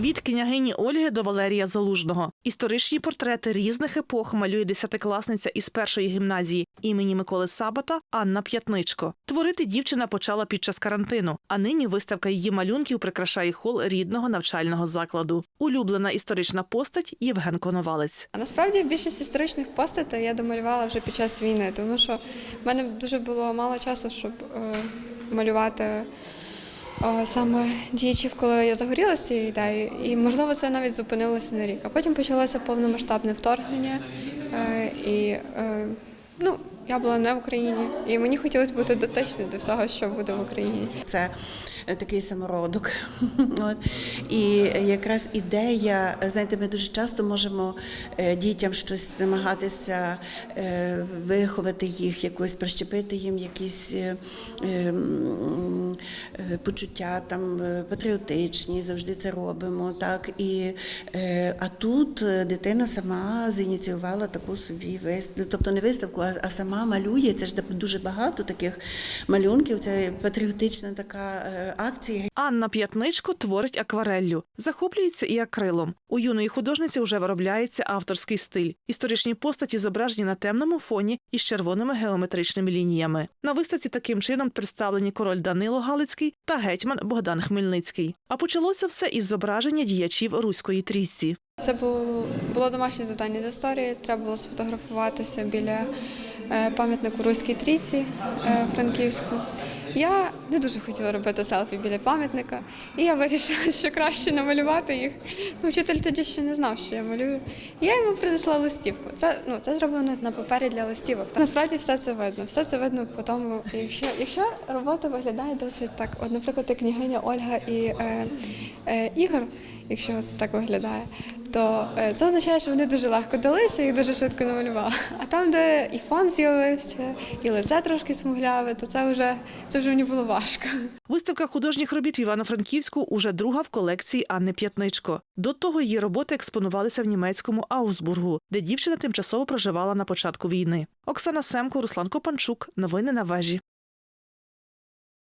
Від княгині Ольги до Валерія Залужного. Історичні портрети різних епох малює десятикласниця із першої гімназії імені Миколи Сабата Анна П'ятничко. Творити дівчина почала під час карантину, а нині виставка її малюнків прикрашає хол рідного навчального закладу. Улюблена історична постать Євген Коновалець. А насправді більшість історичних постатей я домалювала вже під час війни, тому що в мене дуже було мало часу, щоб е, малювати саме діячів, коли я загоріла з цією ідеєю. І можливо це навіть зупинилося на рік. А потім почалося повномасштабне вторгнення. Е, і е, ну, я була не в Україні, і мені хотілося бути дотичною до всього, що буде в Україні. Це е, такий самородок. От. І якраз ідея, знаєте, ми дуже часто можемо е, дітям щось намагатися е, виховати їх, якось прищепити їм якісь е, м, е, почуття там патріотичні, завжди це робимо. Так? І, а тут дитина сама зініціювала таку собі виставку, тобто не виставку, а, а сама малює. Це ж дуже багато таких малюнків. Це патріотична така е, акція. Анна П'ятничко творить аквареллю, захоплюється і акрилом. У юної художниці вже виробляється авторський стиль. Історичні постаті зображені на темному фоні із червоними геометричними лініями. На виставці таким чином представлені король Данило Галицький та гетьман Богдан Хмельницький. А почалося все із зображення діячів руської трійці. Це було, було домашнє завдання з історії. Треба було сфотографуватися біля пам'ятнику Руській трійці е, Франківську. Я не дуже хотіла робити селфі біля пам'ятника, і я вирішила, що краще намалювати їх. Ну, вчитель тоді ще не знав, що я малюю. Я йому принесла листівку. Це, ну, це зроблено на папері для листівок. Насправді все це видно. Все це видно по тому, якщо, якщо робота виглядає досить так, от, наприклад, княгиня Ольга і е, е, Ігор, якщо це так виглядає, то е, це означає, що вони дуже легко далися і дуже швидко намалювали. А там, де і фон з'явився, і лице трошки смугляве, то це вже це вже мені було важко. Виставка художніх робіт в Івано-Франківську уже друга в колекції Анни П'ятничко. До того її роботи експонувалися в німецькому Аусбургу, де дівчина тимчасово проживала на початку війни. Оксана Семко, Руслан Копанчук. Новини на вежі.